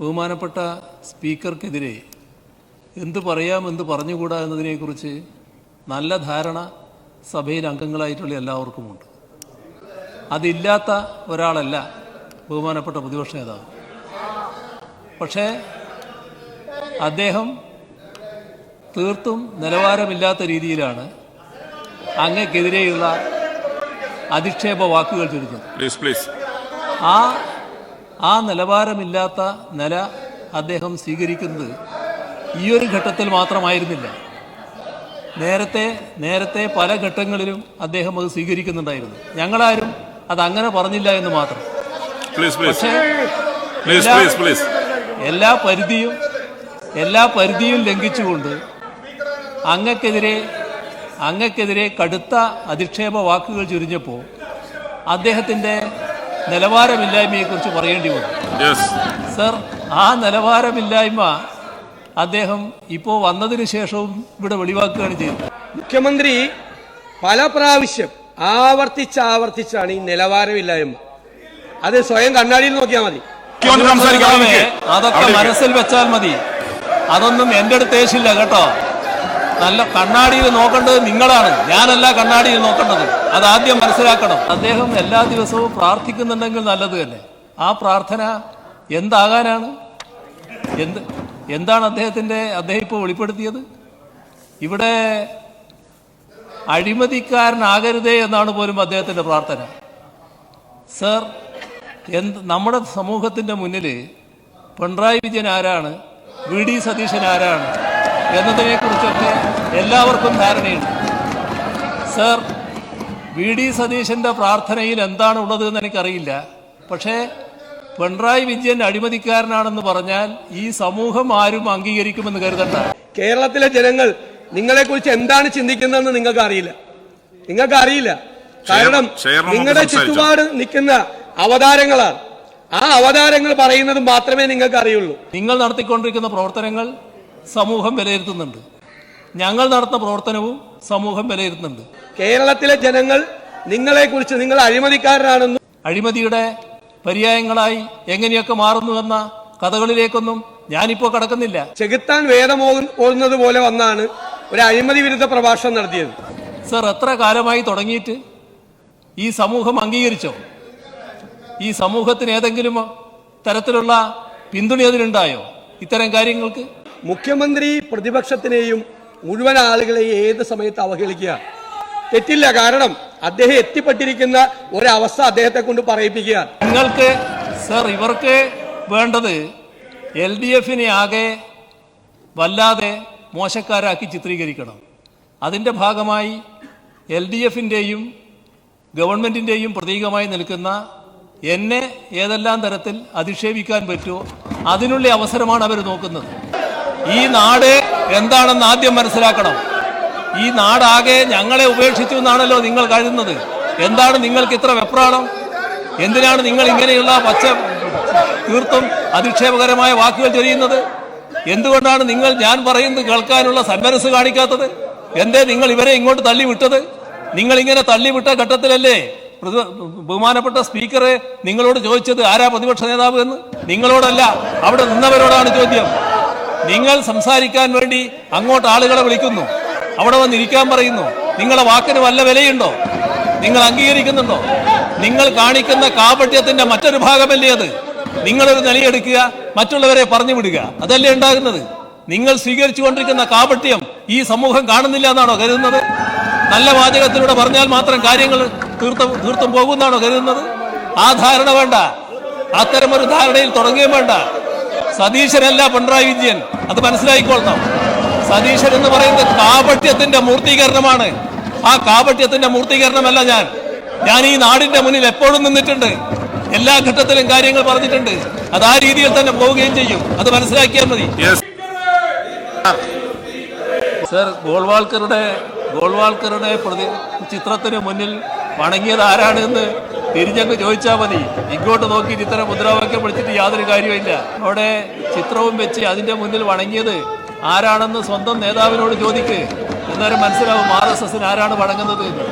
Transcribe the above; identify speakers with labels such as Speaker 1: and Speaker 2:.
Speaker 1: ബഹുമാനപ്പെട്ട സ്പീക്കർക്കെതിരെ എന്ത് പറയാം എന്ത് പറഞ്ഞുകൂടാ എന്നതിനെക്കുറിച്ച് നല്ല ധാരണ സഭയിൽ അംഗങ്ങളായിട്ടുള്ള എല്ലാവർക്കുമുണ്ട്. അതില്ലാത്ത ഒരാളല്ല ബഹുമാനപ്പെട്ട പ്രതിപക്ഷ നേതാവ്. പക്ഷേ അദ്ദേഹം തീർത്തും നിലവാരമില്ലാത്ത രീതിയിലാണ് അങ്ങക്കെതിരെയുള്ള അധിക്ഷേപ വാക്കുകൾ ചൊരിഞ്ഞത് ആ ആ നിലവാരമില്ലാത്ത നില അദ്ദേഹം സ്വീകരിക്കുന്നത് ഈ ഒരു ഘട്ടത്തിൽ മാത്രമായിരുന്നില്ല. നേരത്തെ നേരത്തെ പല ഘട്ടങ്ങളിലും അദ്ദേഹം അത് സ്വീകരിക്കുന്നുണ്ടായിരുന്നു. ഞങ്ങളാരും അത് അങ്ങനെ പറഞ്ഞില്ല എന്ന് മാത്രം. പക്ഷേ എല്ലാ പരിധിയും എല്ലാ പരിധിയും ലംഘിച്ചുകൊണ്ട് അങ്ങക്കെതിരെ അങ്ങക്കെതിരെ കടുത്ത അധിക്ഷേപ വാക്കുകൾ ചുരിഞ്ഞപ്പോൾ അദ്ദേഹത്തിന്റെ നിലവാരമില്ലായ്മയെക്കുറിച്ച് പറയേണ്ടി വന്നു. സർ ആ നിലവാരമില്ലായ്മ അദ്ദേഹം ഇപ്പോൾ വന്നതിന് ശേഷവും ഇവിടെ വെളിവാക്കുകയാണ് ചെയ്തത്
Speaker 2: മുഖ്യമന്ത്രി പല പ്രാവശ്യം ആവർത്തിച്ച് ആവർത്തിച്ചാണ് ഈ നിലവാരമില്ലായ്മ. അത് സ്വയം കണ്ണാടിയിൽ നോക്കിയാൽ മതി.
Speaker 1: അതൊക്കെ. മനസ്സിൽ വെച്ചാൽ മതി. അതൊന്നും എന്റെ അടുത്ത് ഏശില്ല കേട്ടോ. നല്ല കണ്ണാടിയിൽ നോക്കേണ്ടത് നിങ്ങളാണ്. ഞാനല്ല കണ്ണാടിയിൽ നോക്കേണ്ടത്. അത് ആദ്യം മനസ്സിലാക്കണം. അദ്ദേഹം എല്ലാ ദിവസവും പ്രാർത്ഥിക്കുന്നുണ്ടെങ്കിൽ നല്ലത് തന്നെ. ആ പ്രാർത്ഥന എന്താകാനാണ്? എന്ത് എന്താണ് അദ്ദേഹത്തിന്റെ അദ്ദേഹം ഇപ്പോൾ വെളിപ്പെടുത്തിയത്? ഇവിടെ അഴിമതിക്കാരനാകരുതേ എന്നാണ് പോലും അദ്ദേഹത്തിന്റെ പ്രാർത്ഥന. സർ എന്ത് നമ്മുടെ സമൂഹത്തിന്റെ മുന്നിൽ പിണറായി വിജയൻ ആരാണ്? വി ഡി സതീശൻ ആരാണ്? എന്നതിനെക്കുറിച്ചൊക്കെ എല്ലാവർക്കും ധാരണയുണ്ട്. സർ വി ഡി സതീശന്റെ പ്രാർത്ഥനയിൽ എന്താണ് ഉള്ളത് എന്ന് എനിക്കറിയില്ല. പക്ഷേ പിണറായി വിജയൻ അഴിമതിക്കാരനാണെന്ന് പറഞ്ഞാൽ ഈ സമൂഹം ആരും അംഗീകരിക്കുമെന്ന് കരുതണ്ട.
Speaker 2: കേരളത്തിലെ ജനങ്ങൾ നിങ്ങളെക്കുറിച്ച് എന്താണ് ചിന്തിക്കുന്നതെന്ന് നിങ്ങൾക്ക് അറിയില്ല നിങ്ങൾക്ക് അറിയില്ല കാരണം നിങ്ങളുടെ ചുറ്റുപാട് നിൽക്കുന്ന അവതാരങ്ങളാണ്. ആ അവതാരങ്ങൾ പറയുന്നത് മാത്രമേ നിങ്ങൾക്ക് അറിയുള്ളൂ
Speaker 1: നിങ്ങൾ നടത്തിക്കൊണ്ടിരിക്കുന്ന പ്രവർത്തനങ്ങൾ സമൂഹം വിലയിരുത്തുന്നുണ്ട്. ഞങ്ങൾ നടത്തുന്ന പ്രവർത്തനവും സമൂഹം വിലയിരുത്തുന്നുണ്ട്.
Speaker 2: കേരളത്തിലെ ജനങ്ങൾ നിങ്ങളെ കുറിച്ച് നിങ്ങൾ അഴിമതിക്കാരനാണെന്നും
Speaker 1: അഴിമതിയുടെ പര്യായങ്ങളായി എങ്ങനെയൊക്കെ മാറുന്നു എന്ന കഥകളിലേക്കൊന്നും ഞാനിപ്പോൾ കടക്കുന്നില്ല.
Speaker 2: ചെകുത്താൻ വേദം പോലെ വന്നാണ് ഒരു അഴിമതി വിരുദ്ധ പ്രഭാഷണം നടത്തിയത്.
Speaker 1: സർ എത്ര കാലമായി തുടങ്ങിയിട്ട് ഈ സമൂഹം അംഗീകരിച്ചോ? ഈ സമൂഹത്തിന് ഏതെങ്കിലും തരത്തിലുള്ള പിന്തുണ അതിനുണ്ടായോ ഇത്തരം കാര്യങ്ങൾക്ക്
Speaker 2: മുഖ്യമന്ത്രി പ്രതിപക്ഷത്തിനെയും മുഴുവൻ ആളുകളെയും ഏത് സമയത്ത് അവഹേളിക്കുക? തെറ്റില്ല. കാരണം അദ്ദേഹം എത്തിപ്പെട്ടിരിക്കുന്ന ഒരവസ്ഥ അദ്ദേഹത്തെ കൊണ്ട് പറയിപ്പിക്കുക.
Speaker 1: നിങ്ങൾക്ക് സർ ഇവർക്ക് വേണ്ടത് എൽ ഡി എഫിനെ ആകെ വല്ലാതെ മോശക്കാരാക്കി ചിത്രീകരിക്കണം. അതിന്റെ ഭാഗമായി എൽ ഡി എഫിന്റെയും ഗവൺമെന്റിന്റെയും പ്രതീകമായി നിൽക്കുന്ന എന്നെ ഏതെല്ലാം തരത്തിൽ അധിക്ഷേപിക്കാൻ പറ്റുമോ അതിനുള്ള അവസരമാണ് അവർ നോക്കുന്നത്. ഈ നാട് എന്താണെന്ന് ആദ്യം മനസ്സിലാക്കണം. ഈ നാടാകെ ഞങ്ങളെ ഉപേക്ഷിച്ചു എന്നാണല്ലോ നിങ്ങൾ കരുതുന്നത്. എന്താണ് നിങ്ങൾക്ക് ഇത്ര വെപ്രാളം? എന്തിനാണ് നിങ്ങൾ ഇങ്ങനെയുള്ള പച്ച തീർത്തും അധിക്ഷേപകരമായ വാക്കുകൾ ചൊരിയുന്നത്? എന്തുകൊണ്ടാണ് നിങ്ങൾ ഞാൻ പറയുന്നത് കേൾക്കാനുള്ള സന്മനസ് കാണിക്കാത്തത്? എന്തേ നിങ്ങൾ ഇവരെ ഇങ്ങോട്ട് തള്ളിവിട്ടത്? നിങ്ങൾ ഇങ്ങനെ തള്ളിവിട്ട ഘട്ടത്തിലല്ലേ ബഹുമാനപ്പെട്ട സ്പീക്കറെ നിങ്ങളോട് ചോദിച്ചത് ആരാ പ്രതിപക്ഷ നേതാവ് എന്ന്? നിങ്ങളോടല്ല അവിടെ നിന്നവരോടാണ് ചോദ്യം. നിങ്ങൾ സംസാരിക്കാൻ വേണ്ടി അങ്ങോട്ട് ആളുകളെ വിളിക്കുന്നു. അവിടെ വന്നിരിക്കാൻ പറയുന്നു. നിങ്ങളെ വാക്കിന് വല്ല വിലയുണ്ടോ? നിങ്ങൾ അംഗീകരിക്കുന്നുണ്ടോ? നിങ്ങൾ കാണിക്കുന്ന കാപട്യത്തിന്റെ മറ്റൊരു ഭാഗമല്ലേ അത്? നിങ്ങളൊരു നിലയെടുക്കുക മറ്റുള്ളവരെ പറഞ്ഞു വിടുക. അതല്ലേ ഉണ്ടാകുന്നത്? നിങ്ങൾ സ്വീകരിച്ചു കൊണ്ടിരിക്കുന്ന കാപട്യം ഈ സമൂഹം കാണുന്നില്ല എന്നാണോ കരുതുന്നത്? നല്ല വാചകത്തിലൂടെ പറഞ്ഞാൽ മാത്രം കാര്യങ്ങൾ തീർത്തും തീർത്തും പോകുന്നാണോ കരുതുന്നത്? ആ ധാരണ വേണ്ട. അത്തരമൊരു ധാരണയിൽ തുടങ്ങുകയും വേണ്ട. സതീശനല്ല പിണറായി വിജയൻ. അത് മനസ്സിലായിക്കൊള്ളണം. സതീശൻ എന്ന് പറയുന്നത് കാപട്യത്തിന്റെ മൂർത്തീകരണമാണ്. ആ കാപട്യത്തിന്റെ മൂർത്തീകരണമല്ല ഞാൻ. ഞാൻ ഈ നാടിന്റെ മുന്നിൽ എപ്പോഴും നിന്നിട്ടുണ്ട്. എല്ലാ ഘട്ടത്തിലും കാര്യങ്ങൾ പറഞ്ഞിട്ടുണ്ട്. അത് ആ രീതിയിൽ തന്നെ പോവുകയും ചെയ്യും. അത് മനസ്സിലാക്കിയാൽ മതി.
Speaker 3: യെസ്
Speaker 1: സർ ഗോൾവാൾക്കറുടെ ഗോൾവാൾക്കറുടെ പ്രതി ചിത്രത്തിന് മുന്നിൽ വണങ്ങിയത് ആരാണ് എന്ന് തിരിഞ്ഞങ്ങ് ചോദിച്ചാൽ മതി. ഇങ്ങോട്ട് നോക്കിയിട്ട് ഇത്തരം മുദ്രാവാക്യം വിളിച്ചിട്ട് യാതൊരു കാര്യമില്ല അവിടെ ചിത്രവും വെച്ച് അതിന്റെ മുന്നിൽ വണങ്ങിയത് ആരാണെന്ന് സ്വന്തം നേതാവിനോട് ചോദിക്ക്. എന്നാലും മനസ്സിലാവും ആർ എസ് എസിന് ആരാണ് വണങ്ങുന്നത്